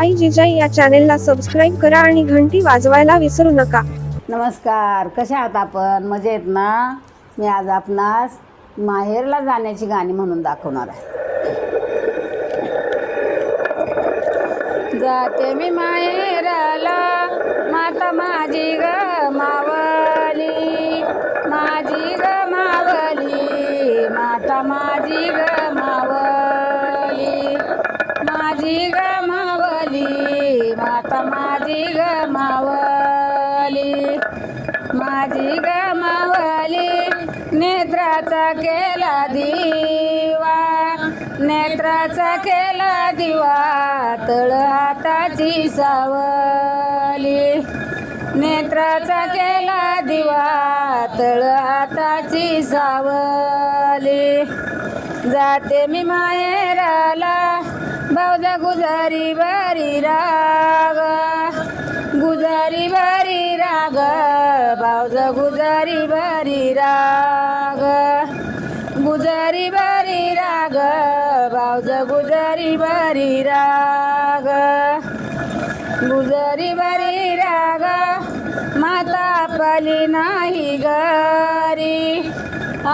आई जिजाई या चॅनेलला सबस्क्राईब करा आणि घंटी वाजवायला विसरू नका. नमस्कार कशा आहात आपण? मजेत ना? मी आज आपणास माहेरला जाण्याची गाणी म्हणून दाखवणार आहे. जाते मी माहेराला माता माझी ग मावली. माझी ग नेत्राचा केला दिवा तळ हाताची सावली. नेत्राचा केला दिवा तळ हाताची सावली. जाते मी माहेराला भाऊजा गुजारी बारी राग. गुजारी बारी राग भाऊजा गुजारी बारी राग. गुजारी बारी राग बावज गुजारी बारी राग. गुजारी बारी राग माता आपली नाही गरी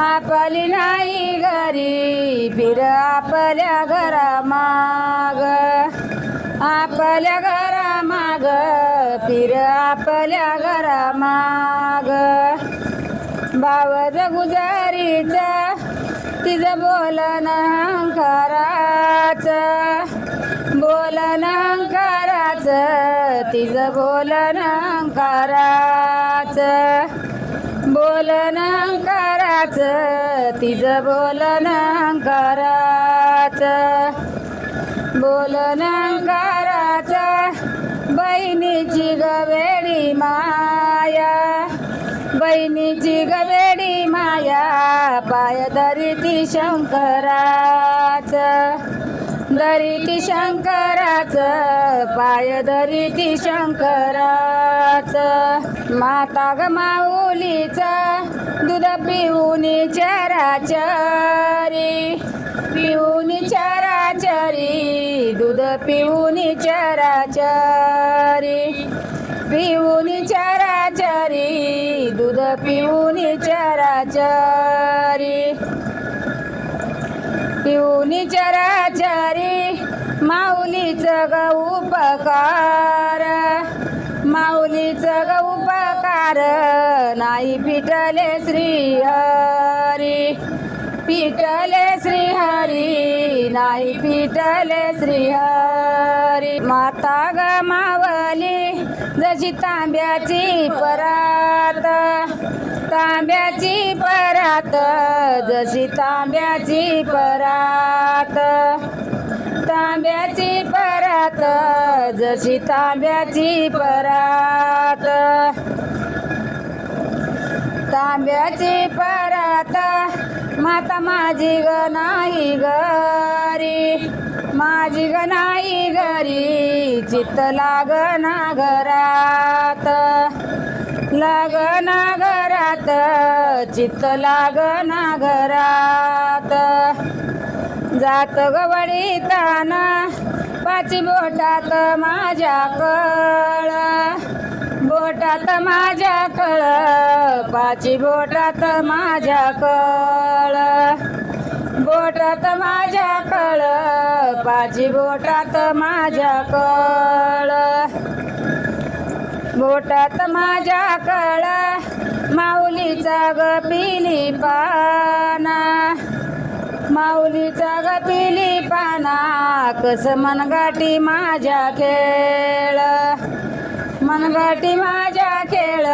आपली नाही घरी फिर आपल्या घरा माग आपल्या घरा माग फिर आपल्या घरा माग बावज गुजारीचा तिचं बोलन अंकाराचं बोलन अंकाराचं तिचं बोलन अंकाराचं बोलन अंकाराचं तिचं बोलन अंकाराचं बोलन अंकाराचं बहिणीची गवेडी माया बहिणीची गवेडी माया पाय दरिती शंकराच दरिती शंकराच पाय दरिती शंकराच. माता ग माऊलीचा दूध पिऊन चराचरी पिऊन चराचरी दूध पिऊन चराचरी पिऊन चराचरी दूध पिऊन चराचरी. पिऊनी चराचरी माऊलीचं ग उपकार. माऊलीचं ग उपकार नाही पिटले श्रीहरी. पिटले श्रीहरी नाही पिटले श्रीहरी. माता ग मावली जशी तांब्याची परात. तांब्याची परात जशी तांब्याची परात तांब्याची परात जशी तांब्याची परात. तांब्याची परात माता माझी ग नाही घरी माझी ग नाही घरी चित्त लागना घरात. लागना घरात चित्त लागना घरात जात ग वडिताना पाची बोटात माझ्या कळ. बोटात माझ्या कळ पाची बोटात माझ्या कळ. बोटात माझ्या कळ पाची बोटात माझ्या कळ. बोटात माझ्या कळा माऊलीचा ग पिली पाना माऊलीचा ग पिली पाना कस मनगाटी माझ्या खेळ. मनगाटी माझ्या खेळ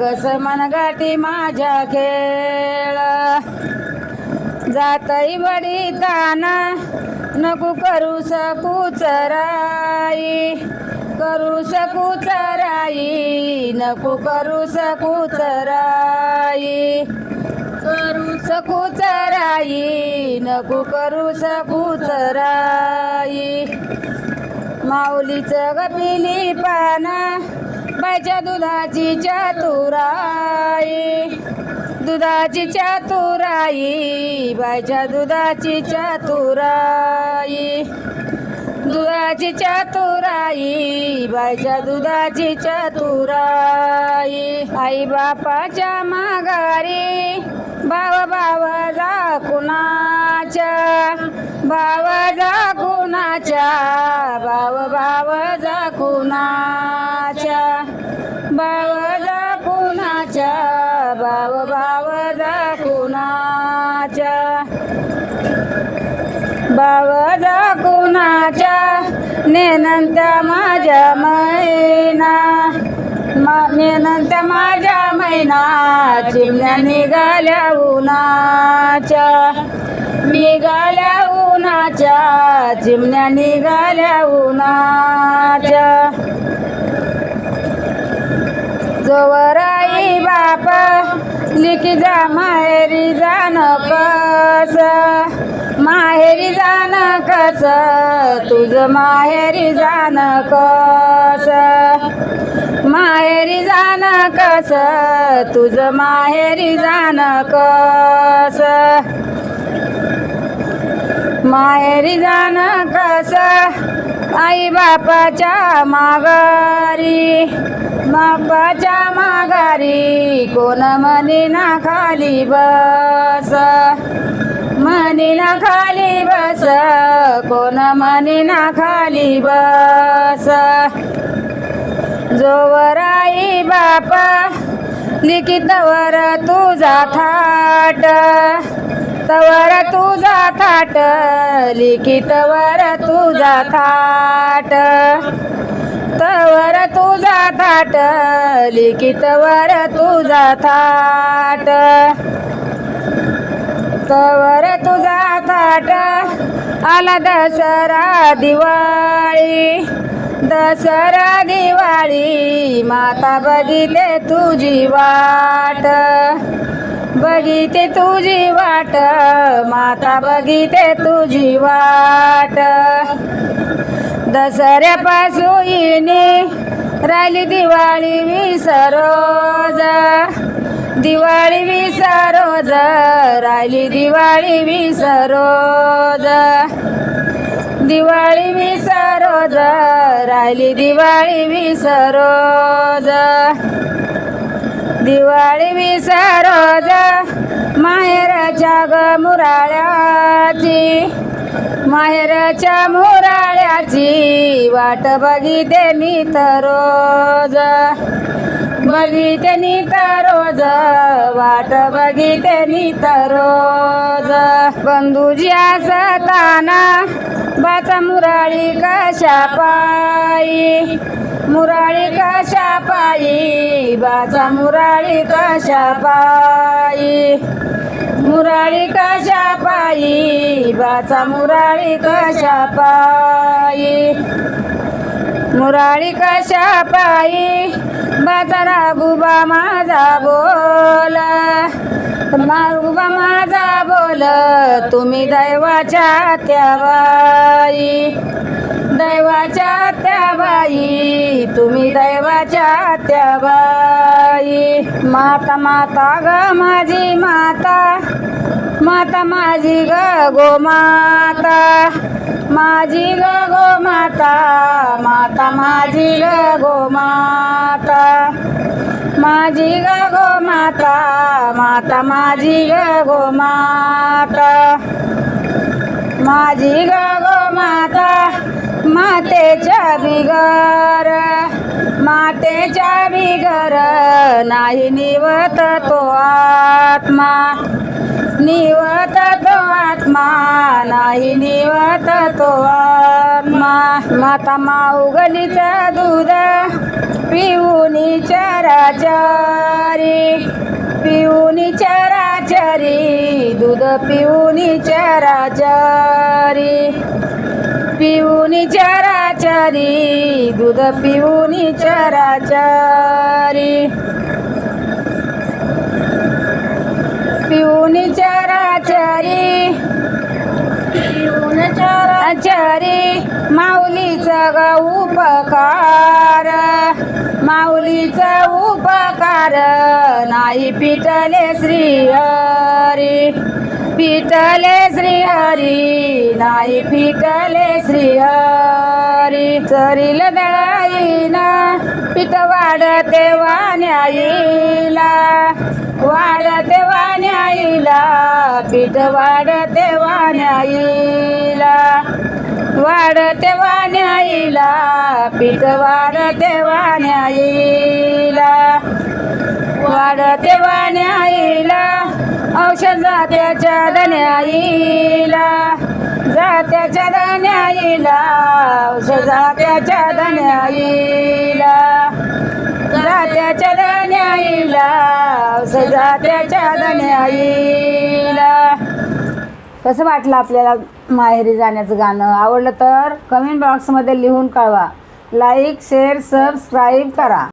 कस मनगाटी माझ्या खेळ. जातई वडिताना नको करू सकू चराई. करू सकू चराई नको करू सकू चराई. करू सकू चराई नको करू सकू चराई. माऊलीचं गपिली पाना बायच्या दुधाची चतुराई दुधाची चातुराई बायच्या दुधाची चतुराई दुधाची चतुराई बाईच्या दुधाची चतुराई आई बापाच्या माघारी भाव भाव जा कुणाच्या भाव जा कुणाच्या. नेनंत्या माझ्या मैना मा नेनंत्या माझ्या मैना चिमण्या निघाल्या उन्हाच्या. निघाल्या उन्हाच्या चिमण्या निघाल्या उन्हाच्या. जोवराई बाप लिखी जा माहेरी जाणं कस माहेरी जाण कस? तुझ माहेरी जाण कस? माहेरी जाण कस? तुझ माहेरी जाण कस? माहेरी जाण कस? आई बापाच्या माघारी बापाच्या माघारी कोण म्हणे ना खाली बस? मनीना ना खाली बस कोण मनीना ना खाली बस. जोवर आई बाप लिखितवर तुझा थाट. तवर तुझा थाट लिखितवर तुझा थाट. तवर तुझा थाट लिखितवर तुझा थाट. कवर तुझा थाट. आला दसरा दिवाळी. दसरा दिवाळी माता बघिते तुझी वाट. बघिते तुझी वाट माता बघिते तुझी वाट. दसऱ्यापासून राहिली दिवाळी विसरोज. दिवाळी विसरोज राहिली दिवाळी विसरोज दिवाळी विसरोज राहिली दिवाळी विसरोज दिवाळी विसरोज माहेरच्या ग मुराळ्याची. माहेरच्या मुराळ्याची वाट बघिते मी तर रोज. बघिते तर रोज वाट बघिते तर रोज. बंधुजी असताना बाचा मुराळी कशा पायी? मुराळी कशा पायी? बाचा मुराळी कशा पायी? मुराळी कशा पायी? बाचा मुराळी कशा पायी? मुराळी कशा पायी? बाचा गुबा माझा बोल. मारुबा माझा बोल तुम्ही दैवाच्या त्या बाई दैवाच्या त्या बाई तुम्ही दैवाच्या त्या बाई माता माता ग माझी माता. माता माझी ग गो माता. माझी ग गो माता माता माझी ग गो माता. माझी ग गो माता माता माझी ग गो माता. माझी ग गो माता मातेच्या बिगर मातेच्या बिगर नाही निवत तो आत्मा. निवत तो आत्मा नाही निवत तो आत्मा. माता माऊगलीचा दूध पिऊनी चराचारी. पिऊनी चराचारी दूध पिऊनी चराचारी. पिऊनी चराचारी दूध पिऊनी चराचारी. पिऊनी चराचरी चराचरी माऊलीचा ग उपकार. माऊलीचा उपकार. नाही पिटले श्री हरी. पिटले श्रीहरी नाही पिटले श्रीहरी चरील दळाईना पीठ वाढते वाण्याईला वाण्याईला पीठ वाढते वाण्याईला वाढते वाण्याईला पीठ वाढते वाण्याईला वाढते वाण्याईला औषध जात्याच्या धन्याईला जात्याच्या धन्याईला औषध जात्याच्या धन्याईला जात्याच्या धन्याईला औषध जात्याच्या धन्याईला कसं वाटलं आपल्याला माहेरी जाण्याचं गाणं? आवडलं तर कमेंट बॉक्समध्ये लिहून कळवा. लाईक शेअर सबस्क्राईब करा.